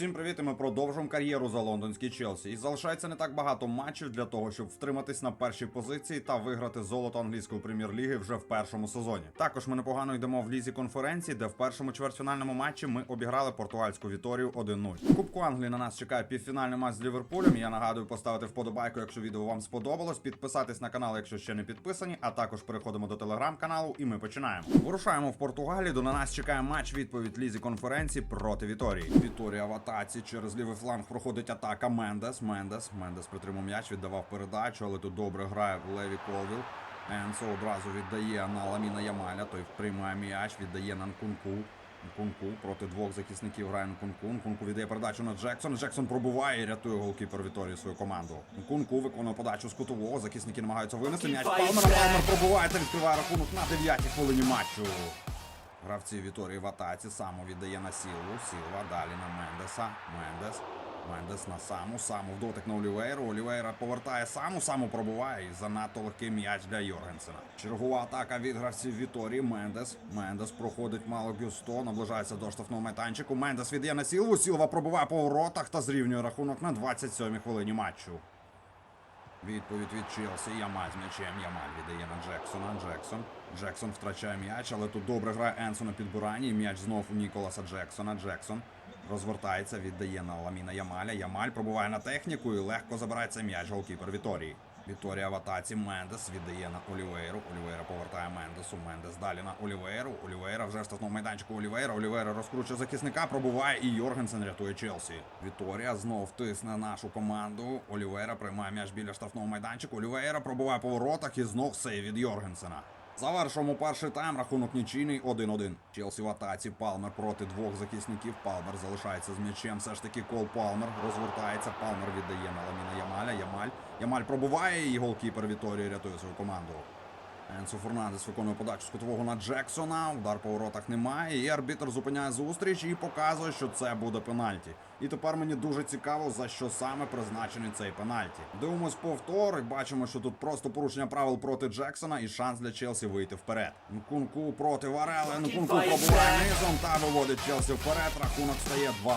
Всім привіт, і ми продовжуємо кар'єру за лондонський Челсі. І залишається не так багато матчів для того, щоб втриматись на першій позиції та виграти золото англійської прем'єр-ліги вже в першому сезоні. Також ми непогано йдемо в лізі конференції, де в першому чвертьфінальному матчі ми обіграли португальську Віторію 1-0. Кубку Англії на нас чекає півфінальний матч з Ліверпулем. Я нагадую поставити вподобайку, якщо відео вам сподобалось. Підписатись на канал, якщо ще не підписані. А також переходимо до телеграм-каналу, і ми починаємо. Вирушаємо в Португалію. До на нас чекає матч відповідь лізі конференції проти Віторії. Віторія в атаці через лівий фланг проходить атака Мендес. Мендес. Мендес притримав м'яч, віддавав передачу, але тут добре грає в Леві Колвіл. Енсо одразу віддає на Ламіна Ямаля. Той приймає м'яч, віддає на Нкунку. Нкунку проти двох захисників грає Нкунку. Нкунку віддає передачу на Джексон. Джексон пробуває і рятує голкіпер Віторії свою команду. Нкунку виконує подачу з кутового. Захисники намагаються винести м'яч. Палмера. Палмер пробуває та відкриває рахунок на 9-й хвилині матчу. Гравці Віторії в атаці саму віддає на Сілву. Сілва далі на Мендеса. Мендес. Мендес на саму. Саму в дотик на Олівейру. Олівейра повертає саму, саму пробуває. І занадто легкий м'яч для Йоргенсена. Чергова атака від гравців Віторії. Мендес. Мендес проходить мало Гюсто. Наближається до штрафного майданчику. Мендес віддає на Сілву. Сілва пробуває по воротах та зрівнює рахунок на 27-й хвилині матчу. Відповідь від Челсі. Ямаль з м'ячем. Ямаль віддає на Джексона. Джексон. Джексон втрачає м'яч, але тут добре грає Енсо на підбиранні. М'яч знов у Ніколаса Джексона. Джексон розвертається, віддає на Ламіна Ямаля. Ямаль пробуває на техніку і легко забирається м'яч голкіпер Віторії. Віторія в атаці. Мендес віддає на Олівейру. Олівейра повертає Мендесу. Мендес далі на Олівейру. Олівейра вже в штрафному майданчику Олівейра. Олівейра розкручує захисника, пробуває і Йоргенсен рятує Челсі. Віторія знов тисне нашу команду. Олівейра приймає м'яч біля штрафного майданчику. Олівейра пробуває по воротах і знов сейв від Йоргенсена. Завершуємо перший тайм, рахунок нічийний 1-1. Челсі в атаці. Палмер проти двох захисників. Палмер залишається з м'ячем. Все ж таки Кол Палмер розвертається. Палмер віддає на Ламіна Ямаля. Ямаль. Ямаль пробуває і голкіпер Віторії рятує свою команду. Енсо Фернандес виконує подачу з кутового на Джексона. Удар по воротах немає. І арбітр зупиняє зустріч і показує, що це буде пенальті. І тепер мені дуже цікаво, за що саме призначений цей пенальті. Дивимось повтор і бачимо, що тут просто порушення правил проти Джексона і шанс для Челсі вийти вперед. Нкунку проти Варели. Нкунку пробуває низом та виводить Челсі вперед. Рахунок стає 2-1.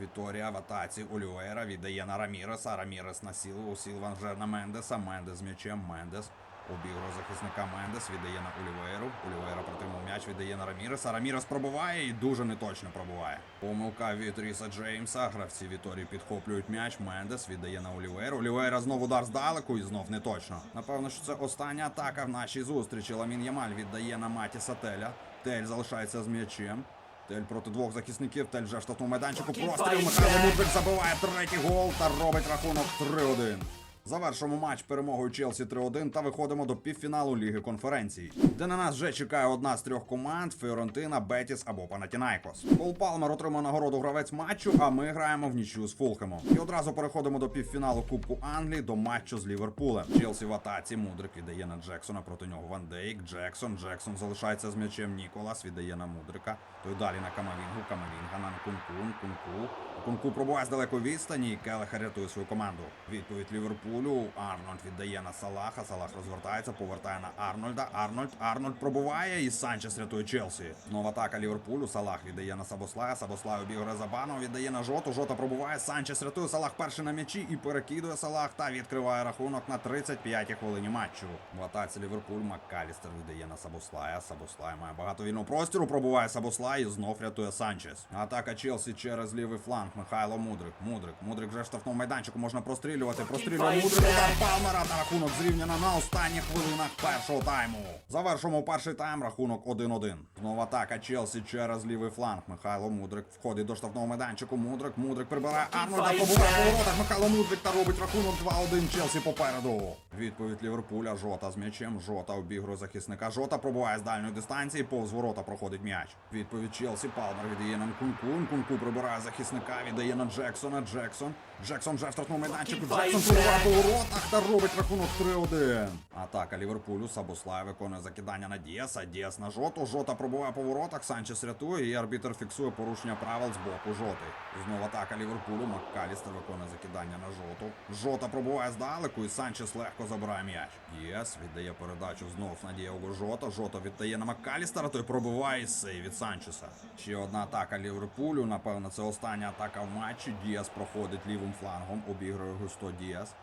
Віторія в атаці Олівейра віддає на Раміреса. Рамірес на Сілву. Сілва вже на Мендеса. Мендес м'ячем. Мендес. Обігрує захисника Мендес, віддає на Олівейру. Олівейра протримав м'яч, віддає на Раміреса. Рамірес пробуває і дуже неточно пробуває. Помилка від Ріса Джеймса. Гравці Віторії підхоплюють м'яч. Мендес віддає на Олівейру. Олівейра знову удар здалеку і знов неточно. Напевно, що це остання атака в нашій зустрічі. Ламін Ямаль віддає на Матіса Теля. Тель залишається з м'ячем. Тель проти двох захисників. Тель вже в штатному майданчику. Простріл. Михайло Мудрик забиває третій гол та робить рахунок 3-1. Завершимо матч перемогою Челсі 3-1 та виходимо до півфіналу Ліги конференцій, де на нас вже чекає одна з трьох команд Фіорентина, Бетіс або Панатінайкос. Пол Палмер отримав нагороду гравець матчу, а ми граємо в нічю з Фулхемом. І одразу переходимо до півфіналу Кубку Англії до матчу з Ліверпулем. Челсі в атаці. Мудрик віддає на Джексона проти нього Ван Дейк. Джексон. Джексон залишається з м'ячем. Ніколас віддає на Мудрика. Той далі на Камавінгу. Камавінга на Кунку. Кунку. Кунку пробуває з далекої відстані. і Келеха рятує свою команду. Відповідь Ліверпулю. Арнольд віддає на Салаха. Салах розвертається, повертає на Арнольда. Арнольд. Арнольд пробуває і Санчес рятує Челсі. Нова атака Ліверпулю. Салах віддає на Сабослая. Сабослай обігрує Забанов. Віддає на жоту. Жота пробуває. Санчес рятує Салах перший на м'ячі і перекидує Салах та відкриває рахунок на 35-й хвилині матчу. В атаці Ліверпуль Маккалістер віддає на Сабослая. Сабослай має багато вільного простіру. Пробуває Сабослай і знов рятує Санчес. Атака Челсі через лівий фланг. Михайло Мудрик. Мудрик. Мудрик вже в штрафному майданчику можна прострілювати. Прострілює. Удар Палмера та рахунок зрівняно на останніх хвилинах першого тайму. Завершимо перший тайм. Рахунок 1-1. Знову атака Челсі через лівий фланг. Михайло Мудрик входить до штрафного майданчику. Мудрик. Мудрик прибирає Арнольда. Побуває по воротах. Михайло Мудрик та робить рахунок 2-1. Челсі попереду. Відповідь Ліверпуля. Жота з м'ячем. Жота обігрує захисника. Жота пробуває з дальньої дистанції. Повз ворота проходить м'яч. Відповідь Челсі. Палмер віддає на Нкунку. Нкунку прибирає захисника. Віддає на Джексона. Джексон. Джексон вже в штрафному майданчику. Джексон пробуває по воротах та робить рахунок 3-1. Атака Ліверпулю. Сабослай виконує закидання на Діаса. Діас на жоту. Жота пробуває по воротах. Санчес рятує. І арбітр фіксує порушення правил з боку жоти. Знову атака Ліверпулю. Маккалістер виконує закидання на жоту. Жота пробуває здалеку. І Санчес легко забирає м'яч. Єс, віддає передачу знов на Дієго Жота. Жота віддає на Маккалістера, той пробиває сей від Санчеса. Ще одна атака Ліверпулю. Напевно, це остання атака в матчі. Діас проходить лівим флангом, обігрує Густо Діас.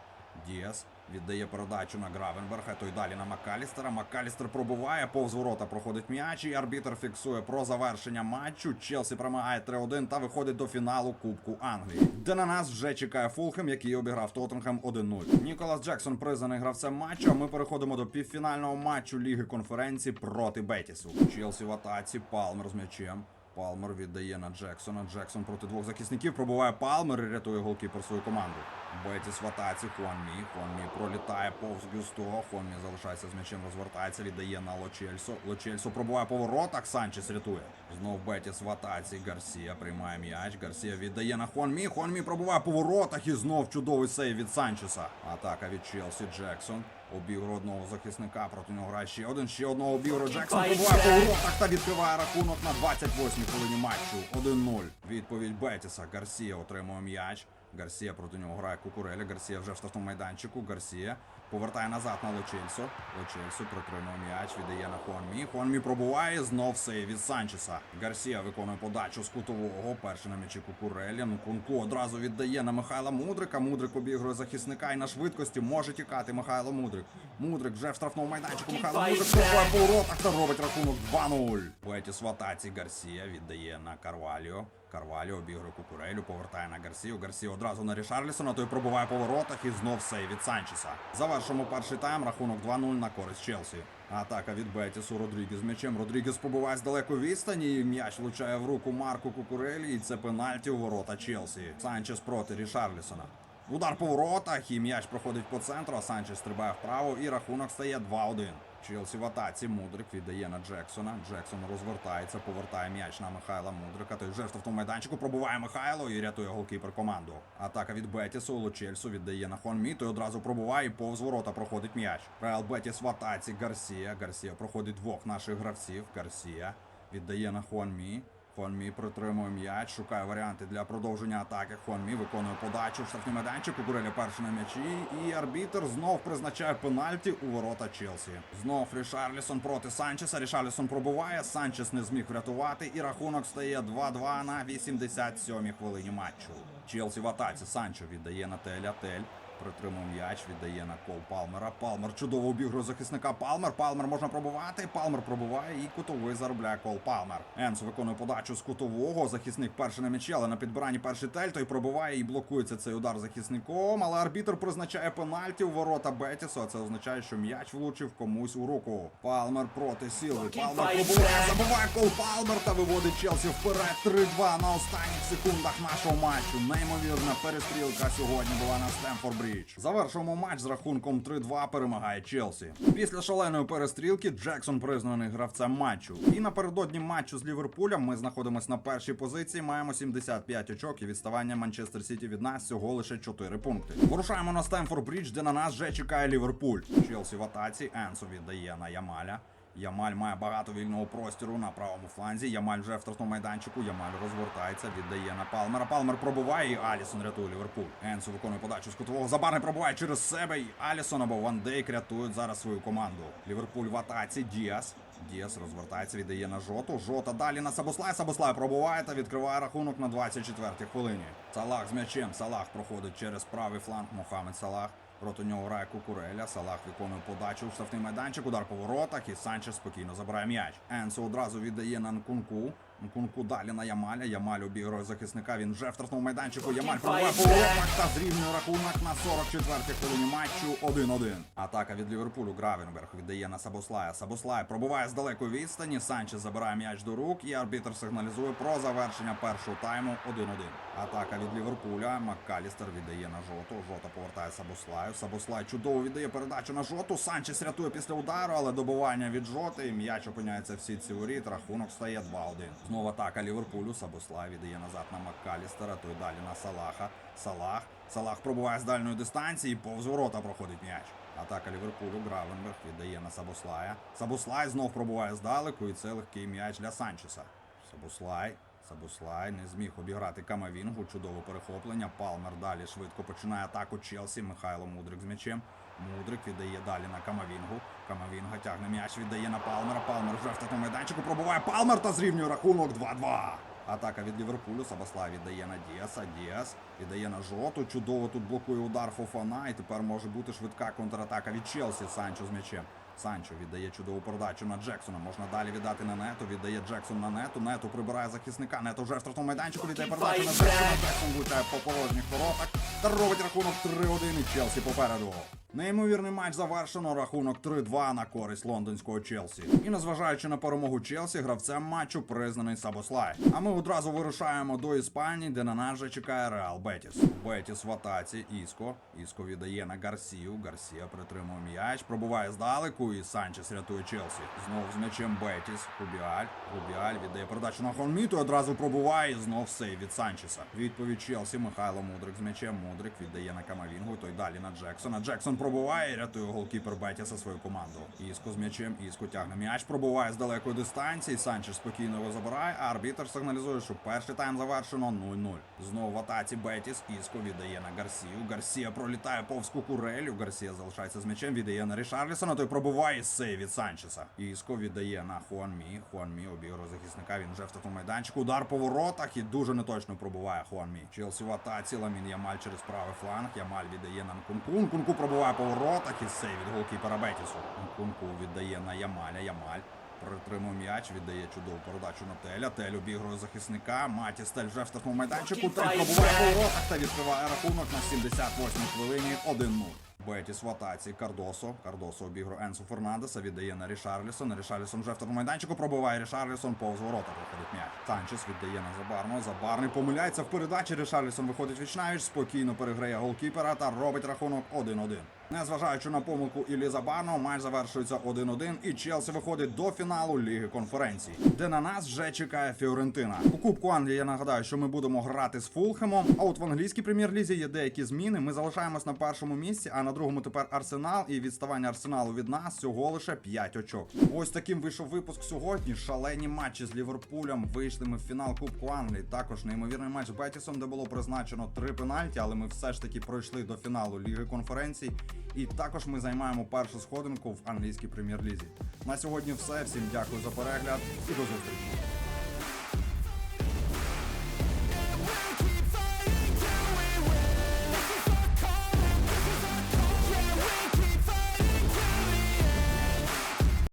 Діас віддає передачу на Гравенберга, той далі на Маккалістера. Маккалістер пробиває, повз ворота проходить м'яч, і арбітр фіксує про завершення матчу. Челсі перемагає 3-1 та виходить до фіналу Кубку Англії, де на нас вже чекає Фулхем, який обіграв Тоттенхем 1-0. Ніколас Джексон признаний гравцем матчу. а Ми переходимо до півфінального матчу Ліги конференції проти Бетісу. Челсі в атаці, Палмер з м'ячем. Палмер віддає на Джексона. Джексон проти двох захисників пробиває Палмер і рятує голкіпер свою команду. Бетіс в атаці. Хуанмі. Хуанмі пролітає повз Гюсто. Хуанмі залишається з м'ячем, розвертається, віддає на Лочельсо. Лочельсо пробиває по воротах. Санчес рятує. Знов Бетіс в атаці. Гарсія приймає м'яч. Гарсія віддає на Хуанмі. Хуанмі пробиває по воротах і знов чудовий сейв від Санчеса. Атака від Челсі. Джексон. Обігру одного захисника проти нього грає ще один, ще одного обігру. Джексон пробуває по воротах та відкриває рахунок на 28-й хвилині матчу. 1-0. Відповідь Бетіса. Гарсія отримує м'яч. Гарсія проти нього грає Кукуреля. Гарсія вже в штрафному майданчику. Гарсія повертає назад на Лочельсо. Лочельсо притримує м'яч, віддає на Хуанмі. Хуанмі пробуває знов сейв від Санчеса. Гарсія виконує подачу з кутового. Перший на м'ячі Кукурелі. Нкунку одразу віддає на Михайла Мудрика. Мудрик обігрує захисника і на швидкості може тікати Михайло Мудрик. Мудрик вже в штрафному майданчику. Михайло Мудрик пробуває по воротах та робить рахунок 2-0. Бетіс в атаці Гарсія віддає на Карваліо. Карваліо обігрує Кукурелю, повертає на Гарсію. Гарсія одразу на Рішарлісона, той пробуває по воротах і знов сейв від Санчеса. Завершимо перший тайм, рахунок 2-0 на користь Челсі. Атака від Бетісу Родрігес м'ячем. Родрігес побуває з далеко відстані. М'яч влучає в руку Марку Кукурелі. І це пенальті у ворота Челсі. Санчес проти Рішарлісона. Удар по воротах, і м'яч проходить по центру, а Санчес стрибає вправо, і рахунок стає 2-1. Челсі в атаці. Мудрик віддає на Джексона. Джексон розвертається, повертає м'яч на Михайла Мудрика. Той вже в тому майданчику пробуває Михайло і рятує голкіпер команду. Атака від Бетісу. Лучельсу віддає на Хонмі. Той одразу пробуває і повз ворота проходить м'яч. Реал Бетіс в атаці. Гарсія. Гарсія проходить двох наших гравців. Гарсія віддає на Хуанмі. Хуанмі притримує м'яч, шукає варіанти для продовження атаки. Хуанмі виконує подачу в штрафний майданчик. Кукуреля перший на м'ячі. І арбітер знов призначає пенальті у ворота Челсі. Знов Рішарлісон проти Санчеса. Рішарлісон пробуває. Санчес не зміг врятувати. І рахунок стає 2-2 на 87-й хвилині матчу. Челсі в атаці. Санчо віддає на Теля. Тель. Притримує м'яч, віддає на кол Палмера. Палмер чудово обігрує захисника. Палмер. Палмер можна пробувати. Палмер пробуває і кутовий заробляє кол Палмер. Енсо виконує подачу з кутового. Захисник перший на м'ячі, але на підбиранні перший тель. Той пробуває і блокується цей удар захисником. Але арбітр призначає пенальті у ворота Бетісу. А це означає, що м'яч влучив комусь у руку. Палмер проти Сілви. Палмер пробуває, забиває кол Палмер та виводить Челсі вперед. 3-2 на останніх секундах нашого матчу. Неймовірна перестрілка сьогодні була на Стемфорд Брідж. Завершуємо матч з рахунком 3-2 перемагає Челсі. Після шаленої перестрілки Джексон признаний гравцем матчу. І напередодні матчу з Ліверпулем ми знаходимося на першій позиції. Маємо 75 очок і відставання Манчестер Сіті від нас всього лише 4 пункти. Вирушаємо на Стемфорд Брідж, де на нас вже чекає Ліверпуль. Челсі в атаці. Енсо віддає на Ямаля. Ямаль має багато вільного простіру на правому фланзі. Ямаль вже в штрафному майданчику. Ямаль розвертається, віддає на Палмера. Палмер пробуває і Алісон рятує Ліверпуль. Енсо виконує подачу з кутового. Забарний пробуває через себе. І Алісон або Ван Дейк рятують зараз свою команду. Ліверпуль в атаці. Діас. Діас розвертається, віддає на жоту. Жота далі на Сабослай. Сабослай пробуває та відкриває рахунок на 24-й хвилині. Салах з м'ячем. Салах проходить через правий фланг. Мохамед Салах. Проти нього грає Кукуреля. Салах виконує подачу в штрафний майданчик, удар по воротах, і Санчес спокійно забирає м'яч. Енсо одразу віддає на Нкунку. Нкунку далі на Ямаля. Ямаль обігрує захисника. Він вже в штрафному майданчику. Ямаль пробиває по та зрівнює рахунок на 44-й хвилині матчу 1-1. Атака від Ліверпулю. Гравенберг віддає на Сабослая. Сабослай пробиває з далекої відстані. Санчес забирає м'яч до рук, і арбітр сигналізує про завершення першого тайму 1-1. Атака від Ліверпуля. Маккалістер віддає на жоту. Жота повертає Сабослаю. Сабослай чудово віддає передачу на жоту. Санчес рятує після удару, але добивання від жоти. М'яч опиняється в сітці воріт. Рахунок стає 2-1. Знову атака Ліверпулю. Сабослай віддає назад на Маккалістера. Той далі на Салаха. Салах. Салах пробуває з дальньої дистанції. Повз ворота проходить м'яч. Атака Ліверпулю. Гравенберг віддає на Сабослая. Сабослай знов пробуває здалеку. І це легкий м'яч для Санчеса. Сабослай. Сабослай не зміг обіграти Камавінгу. Чудове перехоплення. Палмер далі швидко починає атаку Челсі. Михайло Мудрик з м'ячем. Мудрик віддає далі на Камавінгу. Камавінга тягне м'яч, віддає на Палмера. Палмер вже в такому майданчику пробуває Палмер та зрівнює рахунок 2-2. Атака від Ліверпулю. Сабаслай віддає на Діаса. Діас віддає на жоту. Чудово тут блокує удар Фофана. І тепер може бути швидка контратака від Челсі. Санчо з м'ячем. Санчо віддає чудову передачу на Джексона. Можна далі віддати на нету. Віддає Джексон на нету. Нету прибирає захисника. Нету вже в штрафному майданчику. Віддає передачу на Джексона. Джексон влучає по порожніх воротах. Та робить рахунок 3-1 і Челсі попереду. Неймовірний матч завершено. Рахунок 3-2 на користь лондонського Челсі. І незважаючи на перемогу Челсі, гравцем матчу признаний Сабослай. А ми одразу вирушаємо до Іспанії, де на нас вже чекає Реал Бетіс. Бетіс в атаці. Іско. Іско віддає на Гарсію. Гарсія притримує м'яч, пробуває здалеку, і Санчес рятує Челсі. Знову з м'ячем Бетіс. Рубіаль. Рубіаль віддає передачу на Хонміту. Одразу пробуває. І знов сейв від Санчеса. Відповідь Челсі. Михайло Мудрик з м'ячем. Мудрик віддає на Камавінгу. Той далі на Джексона. Джексон пробуває рятує голкіпер Бетіса свою команду. Іско з м'ячем. Іско тягне м'яч. Пробуває з далекої дистанції. Санчес спокійно його забирає. А арбітр сигналізує, що перший тайм завершено 0-0. Знову в атаці Бетіс. Іско віддає на Гарсію. Гарсія пролітає повз кукурелю. Гарсія залишається з м'ячем. Віддає на Рішарлісона. Той пробуває сейв від Санчеса. Іско віддає на Хуанмі. Хуанмі обігрує захисника. Він вже в такому майданчику. Удар по воротах і дуже неточно пробуває Хуанмі. Челсі в атаці. Ламін Ямаль через правий фланг. Ямаль віддає на Нкунку. Нкунку пробуває по воротах і сейв від голкіпера Бетісу. Нкунку віддає на Ямаля. Ямаль. Притримує м'яч, віддає чудову передачу на Теля. Тель обігрує захисника. Матіс Тель вже в штрафному майданчику. Тель пробуває по воротах та відкриває рахунок на 78-й хвилині 1-0. Бетіс в атаці Кардосо. Кардосо обігрує Енсо Фернандеса, віддає на Рішарлісон. Рішарлісон вже в штрафному майданчику пробиває Рішарлісон повз ворота виходить м'яч. Санчес віддає на Забарного. Забарний помиляється в передачі. Рішарлісон виходить вічнавіч, спокійно переграє голкіпера та робить рахунок 1-1. Незважаючи на помилку Іллі Забарного, матч завершується 1-1 і Челсі виходить до фіналу Ліги конференцій, де на нас вже чекає Фіорентина. У Кубку Англії я нагадаю, що ми будемо грати з Фулхемом. А от в англійській прем'єр-лізі є деякі зміни. Ми залишаємось на першому місці, а на другому тепер Арсенал. І відставання Арсеналу від нас всього лише 5 очок. Ось таким вийшов випуск сьогодні. Шалені матчі з Ліверпулем. Вийшли ми в фінал Кубку Англії. Також неймовірний матч з Бетісом, де було призначено три пенальті, але ми все ж таки пройшли до фіналу Ліги конференцій. І також ми займаємо першу сходинку в англійській прем'єр-лізі. На сьогодні все. Всім дякую за перегляд і до зустрічі.